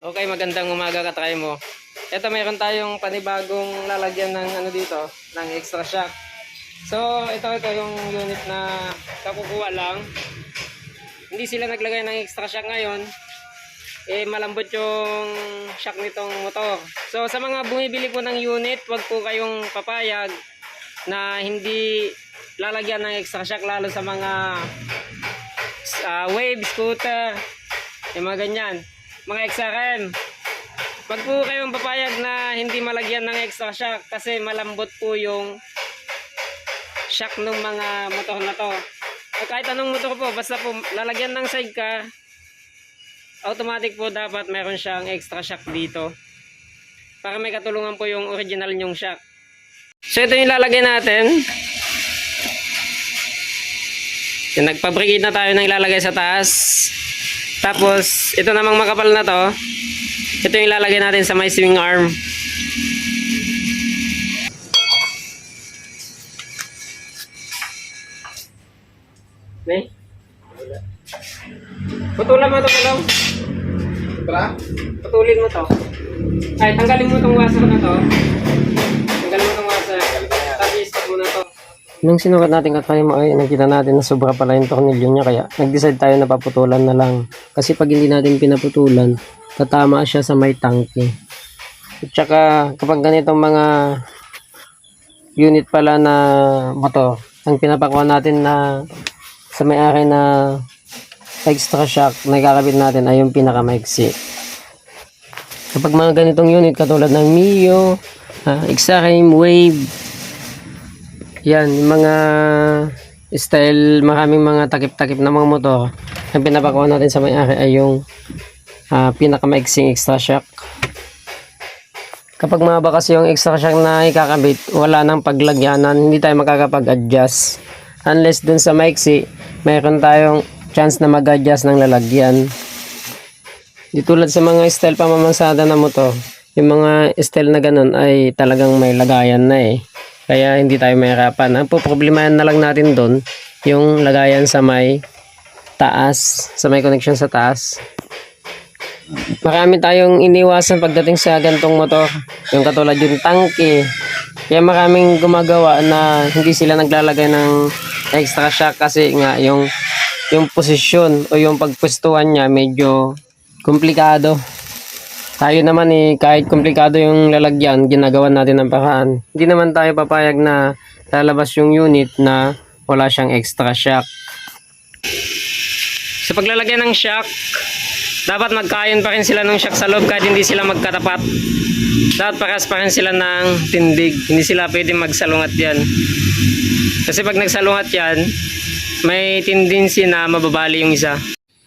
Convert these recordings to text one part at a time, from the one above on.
Okay, magandang umaga ka try mo. Ito mayroon tayong panibagong lalagyan ng ano dito, ng extra shock. So, ito ito yung unit na kakukuha lang. Hindi sila naglagay ng extra shock ngayon. Eh malambot yung shock nitong motor. So, sa mga bumibili po ng unit, wag po kayong papayag na hindi lalagyan ng extra shock lalo sa mga ah, wave scooter, yung mga ganyan. Mga XRM. Wag po kayong papayag na hindi malagyan ng extra shock kasi malambot po yung shock ng mga motor na to. O kahit anong motor po, basta po lalagyan ng sidecar, automatic po dapat meron siyang extra shock dito. Para may katulungan po yung original nyong shock. So ito yung lalagay natin. Yung nagpabrigid na tayo ng ilalagay sa taas. Tapos, ito namang makapal na to. Ito yung ilalagay natin sa may swing arm. Okay? Putulan mo ito, Pulaw. Tara? Putulin mo to. Ay, tanggalin mo itong washer na to. Nung sinukat natin katry mo ay nakita natin na sobra pala yung tornilyo niya kaya nag-decide tayo na paputulan na lang. Kasi pag hindi natin pinaputulan, tatama siya sa may tangke. At saka kapag ganitong mga unit pala na motor, ang pinapakuha natin na sa may-ari na extra shock na ikakabit natin ay yung pinakamaiksi. Kapag mga ganitong unit katulad ng Mio, uh, Xarime, Wave, yan, mga style, maraming mga takip-takip na mga motor, ang pinapakuha natin sa may-ari ay yung uh, pinakamaiksing extra shock. Kapag mahaba kasi yung extra shock na ikakabit, wala nang paglagyanan, hindi tayo makakapag-adjust. Unless dun sa maiksi, mayroon tayong chance na mag-adjust ng lalagyan. Di tulad sa mga style pamamansada na motor, yung mga style na ganun ay talagang may lagayan na eh. Kaya hindi tayo mahirapan. Ang poproblemahan na lang natin doon, yung lagayan sa may taas, sa may connection sa taas. Marami tayong iniwasan pagdating sa gantong motor. Yung katulad yung tangke. Kaya maraming gumagawa na hindi sila naglalagay ng extra shock kasi nga yung yung posisyon o yung pagpwestuhan niya medyo komplikado. Tayo naman eh, kahit komplikado yung lalagyan, ginagawa natin ng paraan. Hindi naman tayo papayag na lalabas yung unit na wala siyang extra shock. Sa paglalagyan ng shock, dapat magkayon pa rin sila ng shock sa loob kahit hindi sila magkatapat. Dapat paras pa rin sila ng tindig. Hindi sila pwede magsalungat yan. Kasi pag nagsalungat yan, may tendency na mababali yung isa.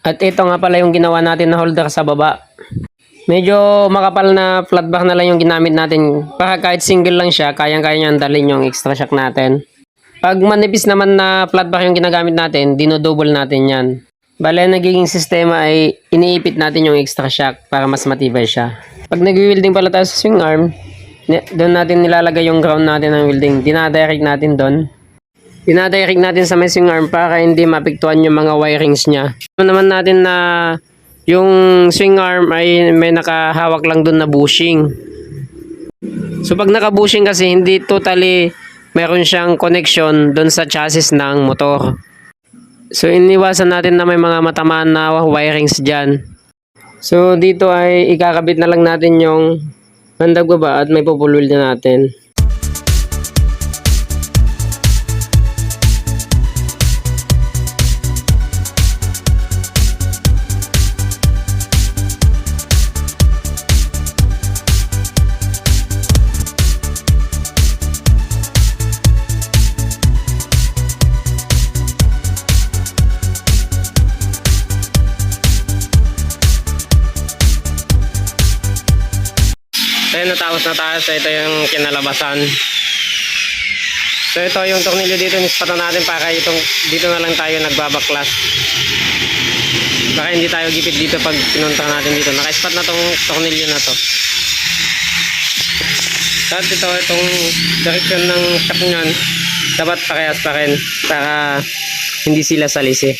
At ito nga pala yung ginawa natin na holder sa baba. Medyo makapal na flat back na lang yung ginamit natin. Para kahit single lang siya, kayang-kaya niya dalhin yung extra shock natin. Pag manipis naman na flat back yung ginagamit natin, dinodouble natin yan. Bale, nagiging sistema ay iniipit natin yung extra shock para mas matibay siya. Pag nag-welding pala tayo sa swing arm, doon natin nilalagay yung ground natin ng welding. Dinadirect natin doon. Dinadirect natin sa may swing arm para hindi mapiktuan yung mga wirings niya. Naman natin na yung swing arm ay may nakahawak lang doon na bushing. So pag naka-bushing kasi hindi totally meron siyang connection doon sa chassis ng motor. So iniwasan natin na may mga matamaan na wirings dyan. So dito ay ikakabit na lang natin yung bandag baba at may pupulwil na natin. Yun, natapos na tayo. So ito yung kinalabasan. So ito yung tornilyo dito, nispatan natin para itong, dito na lang tayo nagbabaklas. Baka hindi tayo gipit dito pag pinunta natin dito. Naka-spot na tong tornilyo na to. Tapos ito, itong direction ng shock nyan, dapat parehas pa rin para hindi sila salisi.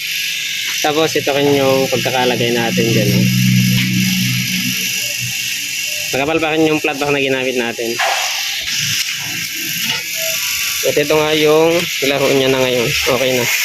Tapos ito rin yung pagkakalagay natin dyan. oh. Nakapal pa rin yung flat pack na ginamit natin. At ito nga yung laro niya na ngayon. Okay na.